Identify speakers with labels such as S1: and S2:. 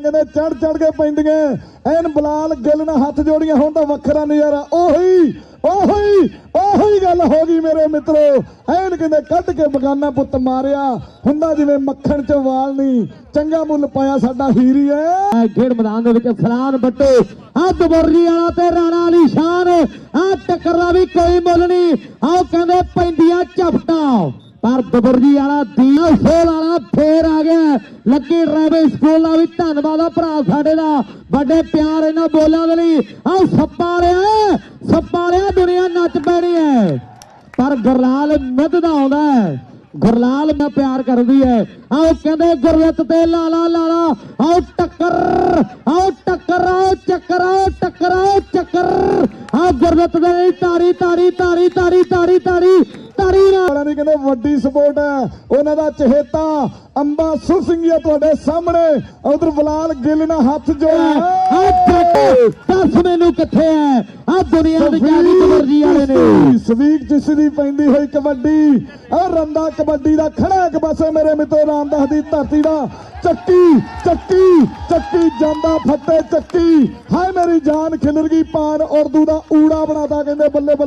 S1: ਕਹਿੰਦੇ ਚੜ ਚੜ ਕੇ ਪੈਂਦੀਆਂ। ਐਨ ਬਲਾਲ ਗਿੱਲ ਨਾਲ ਹੱਥ ਜੋੜੀਆਂ ਹੁਣ ਤਾਂ ਵੱਖਰਾ ਨਜ਼ਾਰਾ। ਉਹੀ ਉਹੀ ਉਹੀ ਗੱਲ ਹੋ ਗਈ ਮੇਰੇ ਮਿੱਤਰੋ। ਐਨ ਕਹਿੰਦੇ ਕੱਢ ਕੇ ਬਗਾਨਾ ਪੁੱਤ ਮਾਰਿਆ। ਹੁੰਦਾ ਜਿਵੇਂ ਮੱਖਣ ਚ ਵਾਲ ਨਹੀਂ ਚੰਗਾ ਮੁੱਲ ਪਾਇਆ ਸਾਡਾ ਹੀਰੀ ਐ।
S2: ਖੇਡ ਮੈਦਾਨ ਦੇ ਵਿੱਚ ਫਲਾਨ ਬੱਟੋ। ਆ ਦਬਰਜੀ ਵਾਲਾ ਤੇ ਰਾਣਾ ਵਾਲੀ ਸ਼ਾਨ। ਆ ਟੱਕਰ ਦਾ ਵੀ ਕੋਈ ਮੁੱਲ ਨਹੀਂ ਆਓ ਕਹਿੰਦੇ ਪੈਂਦੀਆਂ ਝਪਟਾ ਪਰ ਦਬਰਜੀ ਵਾਲਾ ਦੀਆ ਸੋਲ ਵਾਲਾ ਫੇਰ ਆ ਗਿਆ। ਲੱਕੀ ਡਰਾਈਵਿੰਗ ਸਕੂਲ ਦਾ ਵੀ ਧੰਨਵਾਦ ਆ ਭਰਾ ਸਾਡੇ ਦਾ। ਵੱਡੇ ਪਿਆਰ ਇਹਨਾਂ ਬੋਲਾਂ ਦੇ ਲਈ। ਆ ਸੱਪਾ ਵਾਲਿਆ ਸੱਪਾ ਵਾਲਿਆ, ਦੁਨੀਆ ਨੱਚ ਪੈਣੀ ਹੈ ਪਰ ਗੁਰਲਾਲ ਮਿੱਧਦਾ ਆਉਂਦਾ ਹੈ ਗੁਰਲਾਲ ਮੈਂ ਪਿਆਰ ਕਰਦੀ ਹੈ ਆਓ ਕਹਿੰਦੇ ਗੁਰਲਤ ਤੇ ਲਾਲਾ ਲਾਲਾ ਆਓ ਟੱਕਰ ਆਓ ਟੱਕਰ ਆਓ ਚੱਕਰ ਆਓ ਟੱਕਰ ਆਓ ਚੱਕਰ। ਆਓ ਗੁਰਲਤ ਦੇ ਲਈ ਤਾਰੀ ਤਾਰੀ ਤਾਰੀ ਤਾਰੀ ਤਾਰੀ ਤਾਰੀ ਤਾਰੀ
S1: ਵਾਲਿਆਂ ਦੀ ਕਹਿੰਦੇ ਵੱਡੀ ਸਪੋਰਟ ਹੈ। ਉਹਨਾਂ ਦਾ ਚਹੇਤਾ ਅੰਬਾ ਸੁਰ ਸਿੰਘੀਆ ਤੁਹਾਡੇ ਸਾਹਮਣੇ। ਉਧਰ ਬਲਾਲ ਗਿੱਲ ਨਾਲ ਹੱਥ ਜੋੜਿਆ
S2: ਜੱਟ ਦੱਸ ਮੈਨੂੰ ਕਿੱਥੇ ਹੈ। ਆ ਦੁਨੀਆ ਦੀ ਜਾਨੀ ਕਬਰਜੀ ਵਾਲੇ ਨੇ।
S1: ਸਵੀਕ ਜਿਸ ਦੀ ਪੈਂਦੀ ਹੋਈ ਕਬੱਡੀ। ਆ ਰੰਦਾ ਕਬੱਡੀ ਦਾ ਖੜਾ ਇੱਕ ਪਾਸੇ ਮੇਰੇ ਮਿੱਤਰ ਰਾਮਦਾਸ ਦੀ ਧਰਤੀ ਦਾ। ਚੱਕੀ ਚੱਕੀ ਚੱਕੀ ਜਾਂਦਾ ਫੱਟੇ ਚੱਕੀ। ਹਾਏ ਮੇਰੀ ਜਾਨ ਖਿਲਰ ਗਈ ਪਾਨ ਉਰਦੂ ਦਾ ਊੜਾ ਬਣਾਤਾ ਕਹਿੰਦੇ ਬੱਲੇ ਬੱਲੇ।